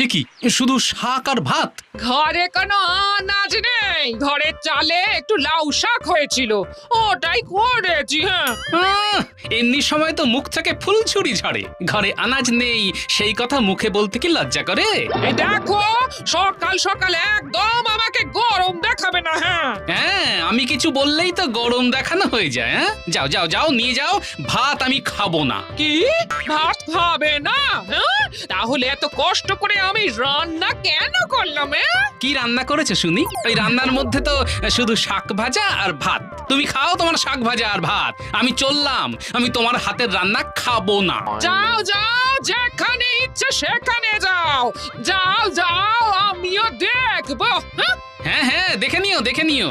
এ কি? শুধু শাক আর ভাত? ঘরে কোনো আনাজ নেই। ঘরের চালে একটু লাউ শাক হয়েছিল। ওটাই করেছি হ্যাঁ। আহ, এমনি সময় তো মুখ থেকে ফুল ছুরি ঝরে। ঘরে আনাজ নেই সেই কথা মুখে বলতে কি লজ্জা করে? এই দেখো সকাল সকাল একদম আমাকে গরম দেখাবে না হ্যাঁ। হ্যাঁ? আমি কিছু বললেই তো গরম দেখানো হয়ে যায় হ্যাঁ? যাও যাও যাও নিয়ে যাও। ভাত আমি খাব না। কি? ভাত খাবে না? হ্যাঁ? তাহলে এত কষ্ট করে আমি রান্না কেন করলাম হ্যাঁ? কি রান্না করেছ শুনি? ওই রান্নার মধ্যে তো শুধু শাক ভাজা আর ভাত। তুমি খাও তোমার শাক ভাজা আর ভাত। আমি চললাম। আমি তোমার হাতের রান্না খাব না। যাও যাও যেখানে ইচ্ছে সেখানে যাও। যাও যাও আমিও দেখব হ্যাঁ? হ্যাঁ হ্যাঁ দেখে নিও দেখে নিও।